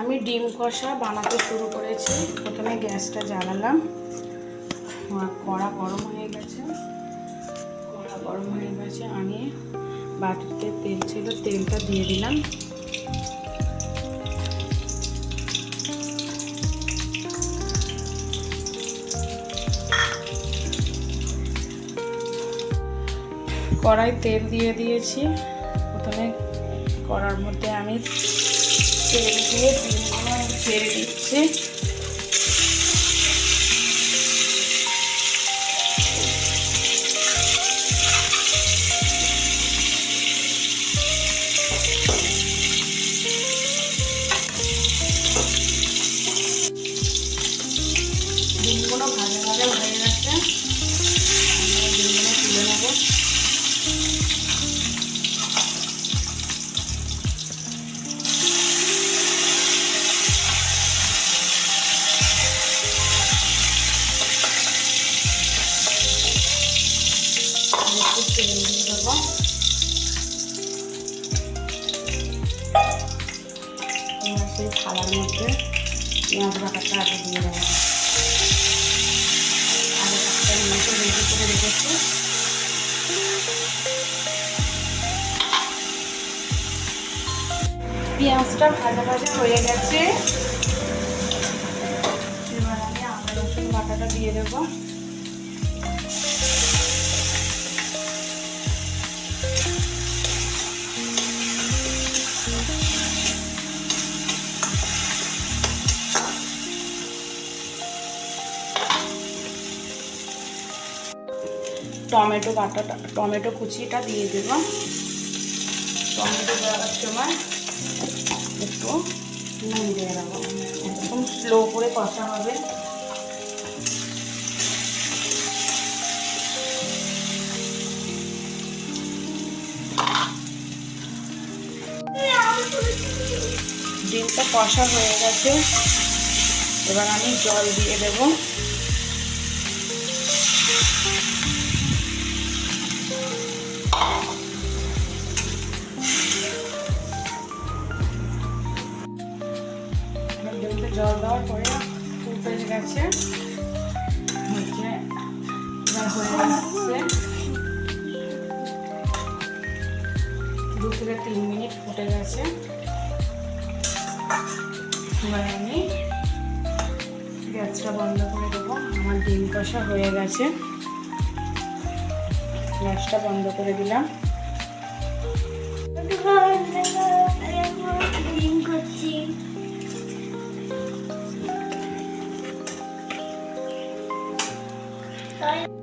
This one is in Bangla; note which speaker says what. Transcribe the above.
Speaker 1: আমি ডিম কষা বানাতে শুরু করেছি। প্রথমে গ্যাসটা জ্বালালাম। কড়া গরম হয়ে গেছে। কড়া গরম হয়ে গেছে, আমি বাটিতে তেল ছিল, তেলটা দিয়ে দিলাম। কড়াই তেল দিয়ে দিয়েছি। প্রথমে কড়ার মধ্যে আমি তেল দিয়ে ডিমগুলো ছেড়ে দিচ্ছি। একটু তেল দিয়ে দেবো সেই থালার মধ্যে পেঁয়াজ বাটাটা দিয়ে দেবো আগে একটা করে রেখেছি পেঁয়াজটা ভাজা ভাজা হয়ে গেছে। এবার আমি আদা রসুন বাটাটা দিয়ে দেবো। টমেটো বাটাটা, টমেটো কুচিটা দিয়ে দেব টমেটো দেওয়ার সময় একটু নুন দিয়ে দেবো। একদম স্লো করে কষা হবে। ডিমটা কষা হয়ে গেছে। এবার আমি জল দিয়ে দেবো। দেওয়ার পরে গেছে। হয়ে দু থেকে তিন মিনিট ফুটে গেছে। এবার আমি গ্যাসটা বন্ধ করে দেবো। আমার ডিম কষা হয়ে গেছে। গ্যাসটা বন্ধ করে দিলাম।
Speaker 2: Bye.